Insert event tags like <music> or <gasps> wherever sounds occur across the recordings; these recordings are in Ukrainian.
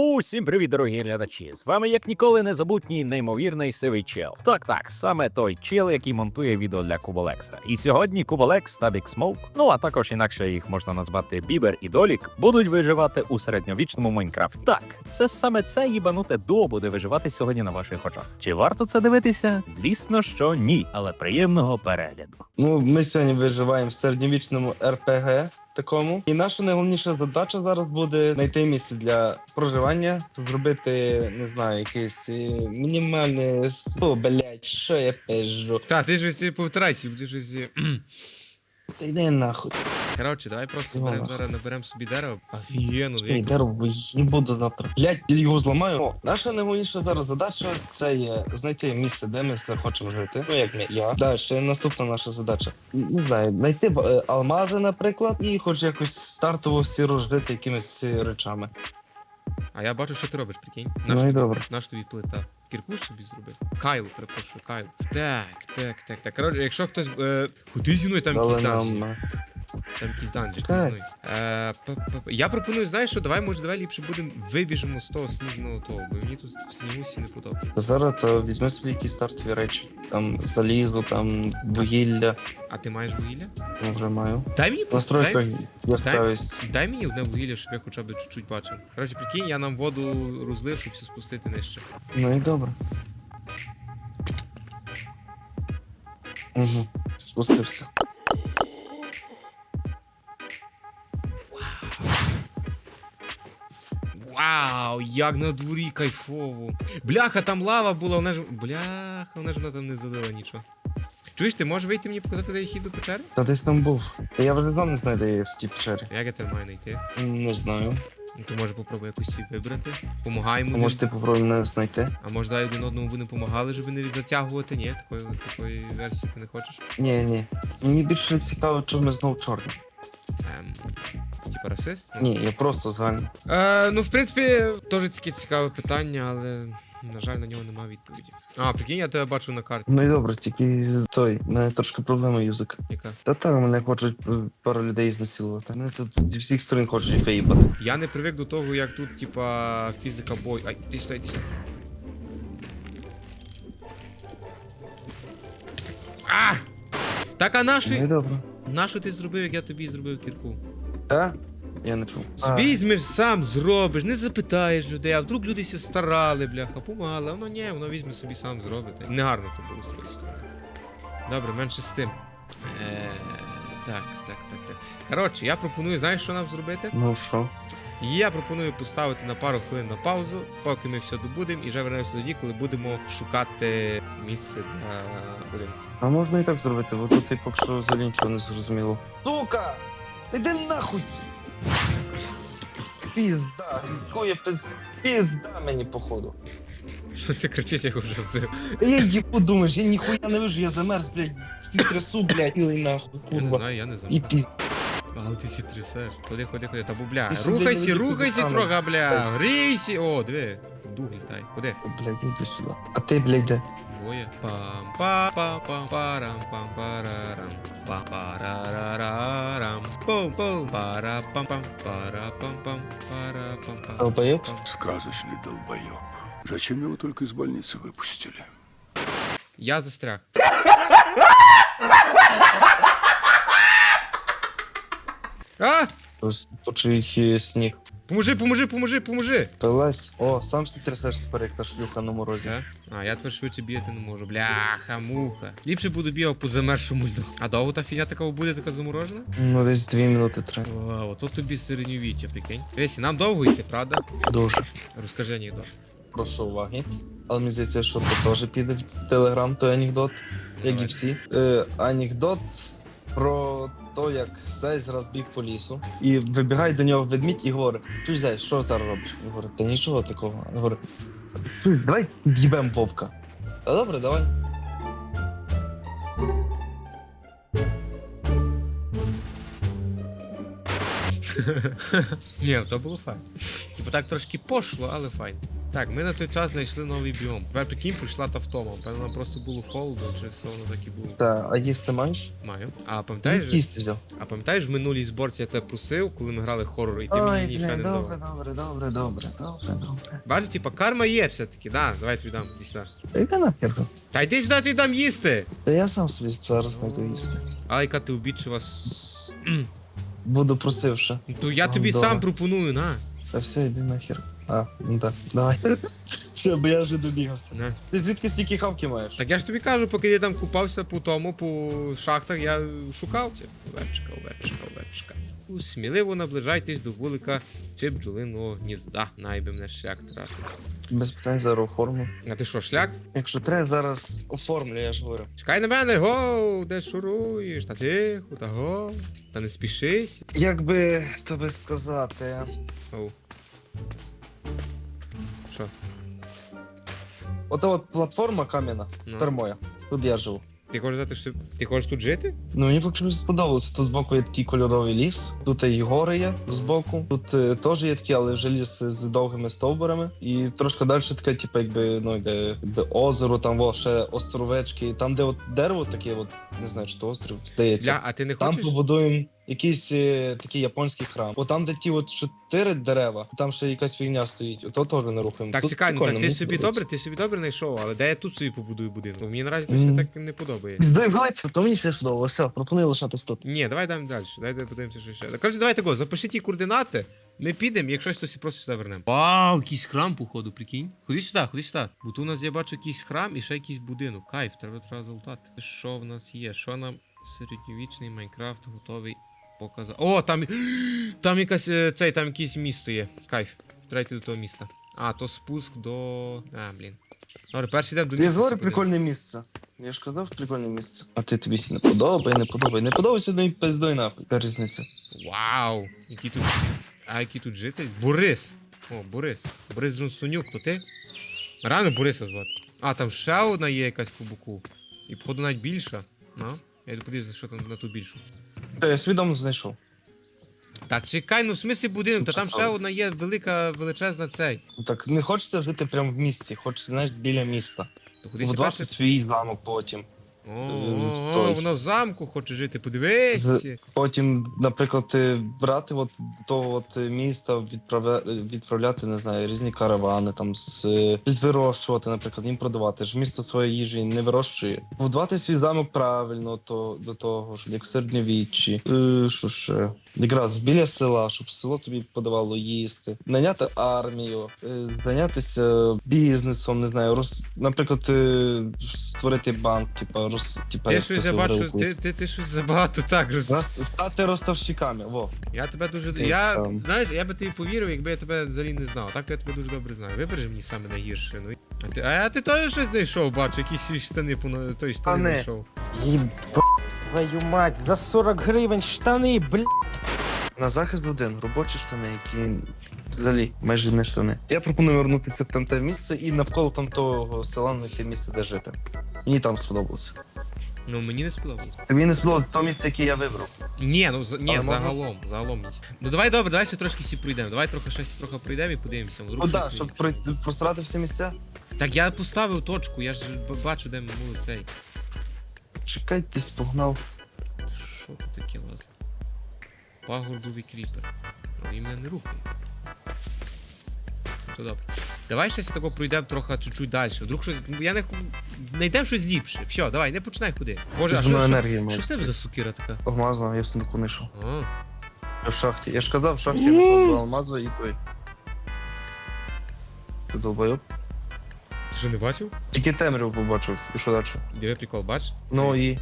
Усім привіт, дорогі глядачі! З вами як ніколи незабутній неймовірний сивий чел. Так, так, саме той чел, який монтує відео для Куболекса. І сьогодні Куболекс та Big Smoke, ну а також інакше їх можна назвати Бібер і Долік, будуть виживати у середньовічному Майнкрафті. Так, це саме це їбануте дуо буде виживати сьогодні на ваших очах. Чи варто це дивитися? Звісно, що ні, але приємного перегляду. Ну, ми сьогодні виживаємо в середньовічному РПГ такому. І наша найголовніша задача зараз буде знайти місце для проживання, зробити, не знаю, якийсь мінімальний мінімальне. с- О, блядь, що я пежу. Та, ти ж ти ж щось. Та йди нахуй. Коротше, давай просто Ну, берем, нахуй. зараз наберемо собі дерево. Офігенно, Чекай, як... дерево, не буду завтра. Блядь, я його зламаю. О, наша найголовніша зараз задача це є знайти місце, де ми все хочемо жити. Ну, як ми, я. Далі, наступна наша задача. Не знаю, знайти е, алмази, наприклад, і хоч якось стартово всі розжити якимись е, речами. А я бачу, що ти робиш, прикинь. Ну і Наш, добре. наш тобі плита. Кірку собі зробив. Кайл, перепрошую, Кайл. Так, так, так, так. Коротше, якщо хтось. Е... Ходи зі мною, там Дали е, Там якісь данжі. Е, п- п- п- Я пропоную, знаєш що, давай, може, давай ліпше будемо вибіжимо з того сніжного того, бо мені тут в снігу всі не подобається. Зараз то візьми собі якісь стартові речі. Там залізо, там вугілля. А ти маєш вугілля? Ну, вже маю. Дай мені просто. Дай, Настройка яскравість. дай мені одне вугілля, щоб я хоча б чуть-чуть бачив. Коротше, прикинь, я нам воду розлив, щоб все спустити нижче. Ну і добре. Угу. Спустився. Вау, як на дворі кайфово. Бляха, там лава була, вона ж. Бляха, вона ж вона там не залила нічого. Чуєш, ти можеш вийти мені показати, де є хід до печери? Та десь там був. Та я вже знав, не знаю, де в тій печері. Як я тебе маю знайти? Не знаю. Ну то може попробуй якусь її вибрати. Помагаємо. А може ти попробуй мене знайти? А може дай один одному будемо помагали, щоб не затягувати? Ні, такої, такої версії ти не хочеш? Ні, ні. Мені більше цікаво, чому ми знову чорні. Ем, типа расист? Ні, я просто загально. Е, ну, в принципі, теж таке цікаве питання, але, на жаль, на нього немає відповіді. А, прикинь, я тебе бачу на карті. Ну і добре, тільки той, в мене трошки проблема язик. Яка? Та так, мене хочуть е, пару людей знасилувати. Мене тут зі всіх сторон хочуть виїбати. Я не привик до того, як тут, типа, фізика бой. Ай, ти сюди, ти сюди. А! Так а Ну і добре. нашу ти зробив, як я тобі зробив кірку? Та? Я не чув. А, Візьмеш, сам зробиш, не запитаєш людей, а вдруг люди ся старали, бляха, помагали, воно ні, воно візьме собі сам зробить. Негарно то було. Добре, менше з тим. Е, так, так, так, так. Коротше, я пропоную, знаєш, що нам зробити? Ну що? Я пропоную поставити на пару хвилин на паузу, поки ми все добудемо, і вже вернемося тоді, коли будемо шукати місце для будинку. А можна і так зробити, бо тут і поки що взагалі нічого не зрозуміло. Сука! Іди нахуй! Пізда, якої пиз... Пізда мені походу. Що ти кричиш, я вже вбив? Та я їбу думаєш, я ніхуя не вижу, я замерз, блядь, ці трясу, блядь, і нахуй, Я не курва. знаю, я не І знаю. пізда. Але ти сі трясеш. Ходи, ходи, ходи, та. Ти блядь, не Рухайся, рухайся ти трохи, бля. Грійся. О, диви. Дух літай. Ходи. Блядь, іди сюди. А ти, блядь, де? Двоє. Пам па па пам парам пам парарам. Пам парарарарам. Пум пум пара пам пам пара пам пам пара пам пам. Долбоєб? Сказочный долбоеб. Зачем его только из больницы выпустили? Я застряг. А! Почув їх е, сніг. Поможи, поможи, поможи, поможи! Пилась. О, сам си трясеш тепер, як та шлюха на морозі. Е? А, я тепер швидше бігати не можу. Бляха, муха. Ліпше буду бігав по замершому льду. А довго та фігня така буде така заморожена? Ну, десь дві минути треба. Вау, ото тобі середньовіччя, прикинь. Дивись, нам довго йти, правда? Дуже. Розкажи анекдот. Прошу уваги. Але мені здається, що це теж піде в телеграм, той анекдот, як і всі. Е, анекдот про те, як Зай зараз біг по лісу, і вибігає до нього ведмідь і говорить: Чуй, Зай, що зараз робиш? Він говорить, та нічого такого. Він говорить, чуй, давай під'їбем вовка. Та добре, давай. <laughs> Ні, то було файн. Типу так трошки пошло, але файн. Так, ми на той час знайшли новий біом. Тепер прикинь, прийшла та втома. Певно, просто було холодно, чи все воно так і було. Та, а їсти маєш? Маю. А Звідки пам'ятаєш, їсти взяв? а пам'ятаєш в минулій зборці я тебе просив, коли ми грали хоррор, і ти Ой, мені нічого бля, не добре, давав. добре, добре, добре, добре, добре. Бачиш, типа, карма є все-таки, да, давай тобі дам, іди сюди. Та йди нахер. Та йди сюди, тобі дам їсти! Та я сам собі зараз знайду їсти. А яка ти обідчива с... Буду просивши. То я тобі сам пропоную, на. Та все, йди нахер. А, ну так, давай. <laughs> Все, бо я вже добігався. на. Ти звідки стільки хавки маєш? Так я ж тобі кажу, поки я там купався по тому, по шахтах, я шукав. Овечка, овечка, овечка. У, Сміливо наближайтесь до вулика чи бджолиного гнізда. Найби мене шлях трапить. Без питань зараз оформлю. А ти що, шлях? Якщо треба, зараз оформлю, я ж говорю. Чекай на мене, гоу, де шуруєш? Та тихо, та го. Та не спішись. Як би тобі сказати? Оу. Що? Ота от платформа кам'яна, Ну. тепер моя. Тут я живу. Ти хочеш сказати, що ти хочеш тут жити? Ну мені поки що сподобалося. Тут збоку є такий кольоровий ліс, тут і гори є збоку. Тут е, теж є такі, але вже ліс з довгими стовбурами. І трошки далі таке, типу, якби ну йде якби озеро, там во, ще островечки. Там, де от дерево таке, от не знаю, чи то острів, здається. Бля, а ти не Там хочеш? побудуємо якийсь е, такий японський храм. О, там, де ті от чотири дерева, там ще якась фігня стоїть. Ото теж не рухаємо. Так, Тут чекай, ну прикольно, так ти мені собі подобається. добре, ти собі добре знайшов, але де я тут собі побудую будинок? Мені наразі це Мгм. так не подобається. Здивайте, то мені все сподобалося. Все, пропоную лишатись тут. Ні, давай дам далі. Давайте подивимося, що ще. Коротше, давайте го, запиши ті координати. Ми підемо, якщо щось то просто сюди вернемо. Вау, якийсь храм, походу, прикинь. Ходи сюди, ходи сюди. Бо тут у нас я бачу якийсь храм і ще якийсь будинок. Кайф, треба треба залутати. Що в нас є? Що нам середньовічний Майнкрафт готовий показати? О, там. <gasps> Там якась е, цей, там якесь місто є. Кайф. Треба йти до того міста. А, то спуск до. А, блін. Добре, перший йдемо до міста. говорю, прикольне місце. Я ж казав, прикольне місце. А ти тобі не подобає, не подобає. Не подобається одної пиздой нахуй. Різниця? Вау! Які тут. А які тут жителі? Борис! О, Борис. Борис Джонсонюк, то ти? Реально Бориса звати. А, там ще одна є якась по боку. І походу навіть більша. Ну, я йду подивлюся, що там на ту більшу. Та я свідомо знайшов. Так, чекай, ну в смислі будинок, та там ще одна є велика, величезна цей. Ну, Так не хочеться жити прямо в місті, хочеться, знаєш, біля міста. То кудись Будувати перше. свій замок потім. О, о, той. вона в замку хоче жити, подивись. З- Потім, наприклад, е, брати от до того от е, міста, відправля... е, відправляти, не знаю, різні каравани, там з е, щось вирощувати, наприклад, їм продавати. Ж місто своєї їжі не вирощує. Будувати свій замок правильно, то до того ж, як в середньовіччі. Е, що ще? Якраз біля села, щоб село тобі подавало їсти, наняти армію, е, зайнятися бізнесом, не знаю, роз... наприклад, е, створити банк, типа роз... типа Ти як щось це я бачу, ти, ти, ти щось забагато так роз... Роз- Стати розставщиками, во. Я тебе дуже. Ти я, сам. знаєш, я би тобі повірив, якби я тебе взагалі не знав. Так то я тебе дуже добре знаю. Вибережи мені саме найгірше. Ну. А ти, а ти теж щось знайшов, бачу, якісь штани поно- той штани Штани. знайшов. Ебать, твою мать, за 40 гривень штани, блядь. На захист один робочі штани, які взагалі майже не штани. Я пропоную вернутися в тамте місце і навколо там того села знайти місце, де жити. Мені там сподобалося. Ну мені не сподобалось. Мені не сподобалося то місце, яке я вибрав. Ні, ну за- ні, Але можна- загалом, загалом місць. Ну давай добре, давай ще трошки сі пройдемо. Давай трохи ще трохи пройдемо і подивимося. Вдруг Ну так, щось щоб є. пройти- просрати всі місця. Так я поставив точку, я ж б- бачу, де ну, цей. Чекай, ти погнав. Що тут таке лазить? Пагорбовий кріпер. Ну він мене не рухає. Ну, То добре. Давай щось тако пройдемо трохи чуть-чуть далі. Вдруг щось. Я не знайдемо щось ліпше. Все, давай, не починай ходи. Боже, а що, що, енергії що в тебе за сукіра така? Алмазно, я в сундуку не йшов. А, Я в шахті. Я ж казав, в шахті я знайшов два алмази і той. Ти долбойоб. ти що не бачив? Тільки темряву побачив. І що далі? Диви прикол, бач? Ну і.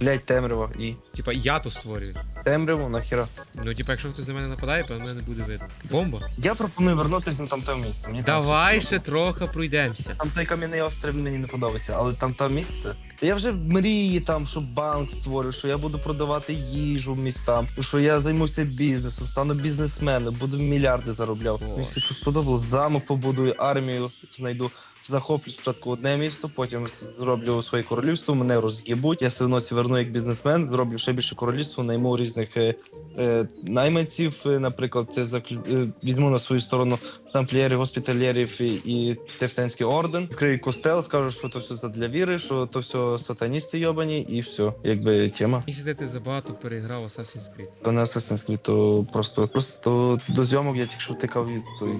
Блять, темрява і. Типа я то створюю. Темряву нахіра. Ну, типа, якщо хтось на мене нападає, то мене не буде видно. Бомба. Я пропоную вернутися на тамте місце. Мені там Давай все ще трохи пройдемося. Там той кам'яний острів мені не подобається, але там те місце. Та я вже мрії там, що банк створю, що я буду продавати їжу містам, що я займуся бізнесом, стану бізнесменом, буду мільярди заробляв. Мені це сподобалось. Замок побудую, армію знайду. Захоплю спочатку одне місто, потім зроблю своє королівство, мене роз'їбуть. Я все одно верну як бізнесмен, зроблю ще більше королівство, найму різних е, е, найманців. е, Наприклад, це заклю- е, візьму на свою сторону тамплієрів, госпітальєрів і, і Тевтенський орден. Відкрию костел, скажу, що то все це для віри, що то все сатаністи йобані, і все, якби тема. І сидити забагато переграв Assassin's Creed. То не Assassin's Creed, то просто просто то до зйомок я тільки що втикав від той.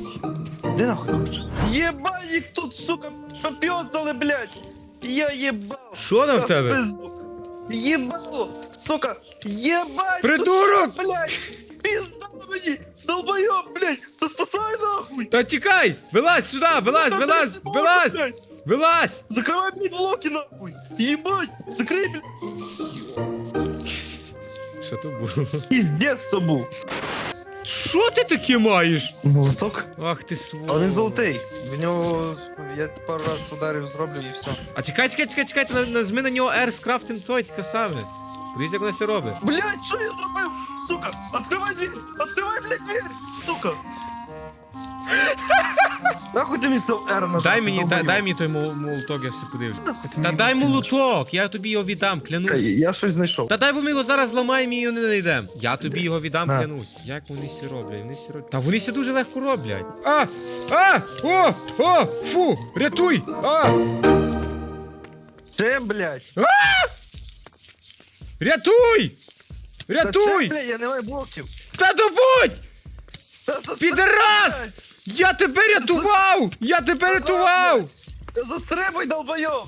Де нахуй коротше? Єбать їх тут, сука, попьоздали, блядь! Я єбав! Що там в тебе? Пизду. Єбало! Сука! Єбать! Придурок! Тут, блядь! Пизда мені! Долбойоб, блядь! Та спасай нахуй! Та тікай! Вилазь сюди! Вилазь, Та вилазь! ти Вилазь! блядь! Вилазь! Закривай мені блоки нахуй! Єбать! Закрий, блядь! Що то було? Піздець то був! Що ти таке маєш? Молоток? Ах ти свой. Але він золотий. В нього я пару раз ударів зроблю і все. А чекай, чекай, чекай, чекай, на- нажми на нього R скрафтим той, це саме. Подивись, як вона все робить. Блять, що я зробив? Сука! відкривай дверь! Відкривай, блядь, дверь! Сука! Нахуй ти мені став R нажав? Дай мені, дай, дай мені той мол- молоток, я все подивлюсь. Та дай молоток, я тобі його віддам, клянусь. Я щось знайшов. Та дай бо ми його зараз зламаємо і його не знайдемо. Я тобі його віддам, На. клянусь. Як вони все роблять? Вони все роблять. Та вони все дуже легко роблять. А! А! О! О! Фу! Рятуй! А! Чим, блядь? Рятуй! Та Рятуй! блядь, я не маю блоків. Та добудь! Та за- Підарас! Я тебе рятував! Я тебе рятував! Застрибуй, долбойоб!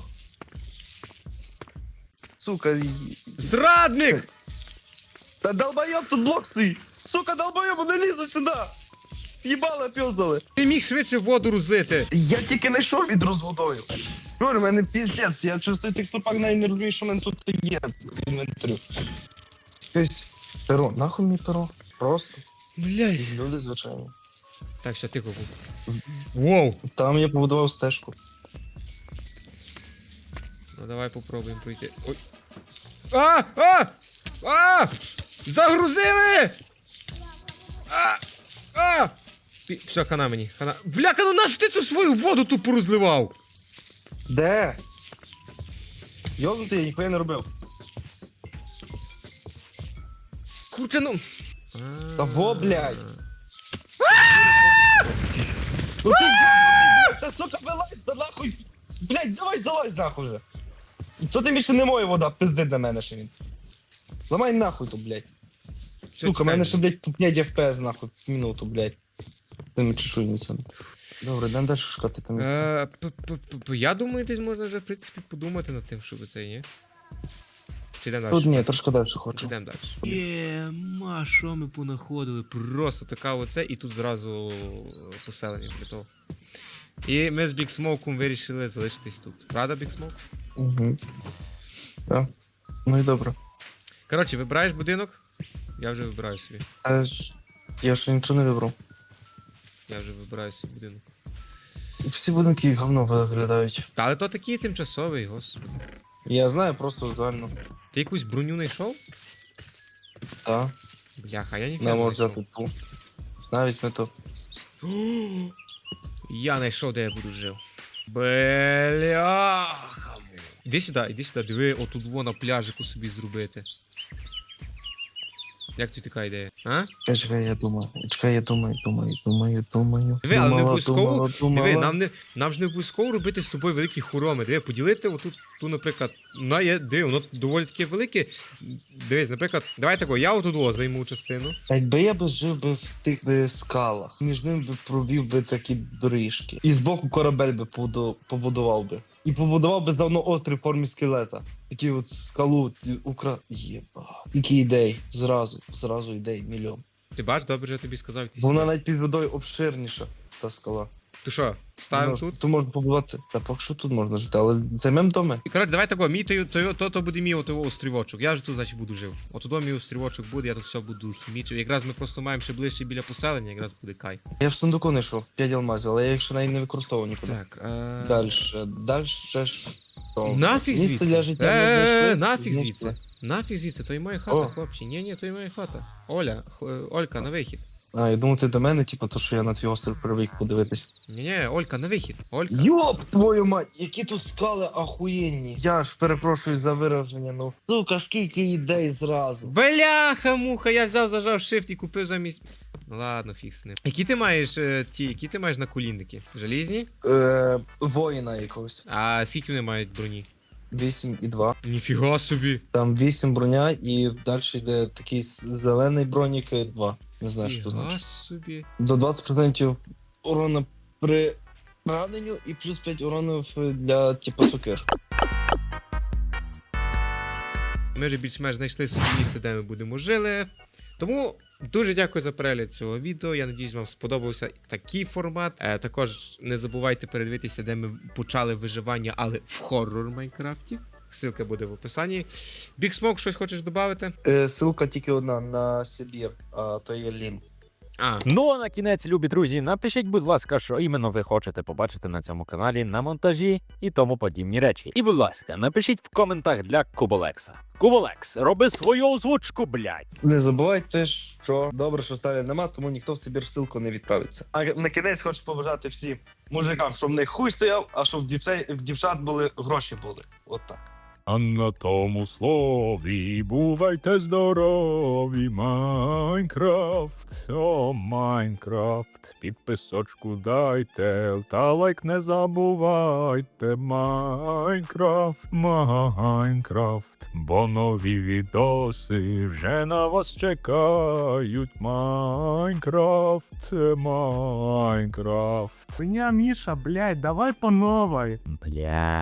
Сука, Зрадник! та долбойоб тут блок стоїть! Сука, долбойоб, не лізу сюди! Їбало піздали. Ти міг швидше воду розити. Я тільки не йшов від розводою. Говорю, в мене піздець, я чувствую текстурпак навіть не розумію, що в мене тут є в інвентарю. Якесь перо, нахуй мені перо? Просто Блядь. люди звичайні. Так, все, тихо. Воу! Там я побудував стежку. Ну давай попробуємо пройти. Ой. А! А! А! Загрузили! А! А! Пі- Все, хана мені. Хана. Бляка, ну нащо ти цю свою воду тупо розливав? Де? Йобнутий, я ніхуя не робив. Курче, ну. Та во, блядь. Ну ти, блядь, Та сука, вилазь, та нахуй. Блядь, давай залазь нахуй вже. То ти більше не моя вода, пизди на мене ще він. Ламай нахуй то, блядь. Все, Сука, мене ще, по 5 FPS нахуй в минуту, блядь. Тими чешуйницями. Добре, дам далі шукати там місце. Е, п- п- п- Я думаю, десь можна вже, в принципі, подумати над тим, щоб це, ні? Чи йдемо Тут далі? ні, трошки далі хочу. Йдемо далі. Є, ма, що ми понаходили? Просто така оце, і тут зразу поселення для того. І ми з Бік Смоуком вирішили залишитись тут. Правда, Бік Смоук? Угу. Так. Ну і добре. Коротше, вибираєш будинок? Я вже вибираю собі. Ж- я ще нічого не вибрав. Я вже вибираю собі будинок. Всі будинки говно виглядають. Та але то такий тимчасовий, господи. Я знаю, просто загально. Ти якусь броню знайшов? Так. Бляха, я ніхто Не не можу взяти ту. Навіть ми то. <gasps> <gasps> Я знайшов, де я буду жив. Бляха. Іди сюди, іди сюди, диви, отут во пляжику собі зробити. Як тобі така ідея? А? Чекай, чекай, я думаю. Чекай, я думаю, думаю, думаю, думаю. Диви, але не обов'язково. Диви, нам не нам ж не обов'язково робити з тобою великі хороми. Диви, поділити отут, ту, наприклад, на є, диви, воно доволі таке велике. Дивись, наприклад, давай тако, я отут займу частину. А Якби я би жив би в тих скалах, між ними би провів би такі доріжки. І збоку корабель би побуду- побудував би. І побудував би давно острів в формі скелета. Такі от скалу укра. Єба. Які ідеї. Зразу, зразу ідей, мільйон. Ти бачиш, добре, я тобі сказав. Вона навіть під водою обширніша, та скала. Ти що, ставимо Ну, тут? Тут можна побувати. Та поки що тут можна жити, але займем доми. І, Коротше, давай тако, мій то, то, то, то буде мій ото острівочок. Я ж тут, значить, буду жив. От туди мій острівочок буде, я тут все буду хімічив. Якраз ми просто маємо ще ближче біля поселення, якраз буде кай. Я в сундуку не йшов, 5 алмазів, але я їх ще навіть не використовував нікуди. Так, е... Дальше, дальше. що? Нафіг звідси. для життя ми Е, знайшли, нафіг знайшли. звідси. Нафіг звідси, то і моя хата, О. хлопці. Ні, ні, то і моя хата. Оля, х- е, Олька, на вихід. А, я думав, ти до мене, типу, то, що я на твій острів привик подивитись. Ні, ні, Олька, на вихід. Олька. Йоп, твою мать, які тут скали ахуєнні. Я ж перепрошую за вираження, ну. Сука, скільки ідей зразу. Бляха, муха, я взяв, зажав shift і купив замість. Ну ладно, фіг з ним. Які ти маєш е, ті, які ти маєш наколінники? Желізні? Е, воїна якогось. А скільки вони мають броні? 8 і 2. Ніфіга собі. Там 8 броня і далі йде такий с- зелений бронік і 2. Не знаю, що це значить. собі. До 20% урону при раненню і плюс 5 уронів для типу сукир. Ми вже більш-менш знайшли собі місце, де ми будемо жили. Тому дуже дякую за перегляд цього відео. Я надіюсь, вам сподобався такий формат. Е, також не забувайте передивитися, де ми почали виживання, але в хоррор Майнкрафті. Ссылка буде в описанні. Big Smoke, щось хочеш додати? Е, Силка тільки одна на Сибір, а то є лінк. А, Ну а на кінець, любі друзі, напишіть, будь ласка, що іменно ви хочете побачити на цьому каналі на монтажі і тому подібні речі. І, будь ласка, напишіть в коментах для Куболекса. Куболекс, роби свою озвучку, блядь. Не забувайте, що добре, що сталі нема, тому ніхто в Сибір в ссылку не відправиться. А на кінець хочу побажати всім мужикам, щоб в них хуй стояв, а щоб в, дівчат, в дівчат були гроші були. От так. А на тому слові бувайте здорові, Майнкрафт, о Майнкрафт, підписочку дайте, та лайк не забувайте, Майнкрафт, Майнкрафт, бо нові відоси вже на вас чекають, Майнкрафт, Майнкрафт. Хуйня, Миша, блядь, давай по новой. Бля.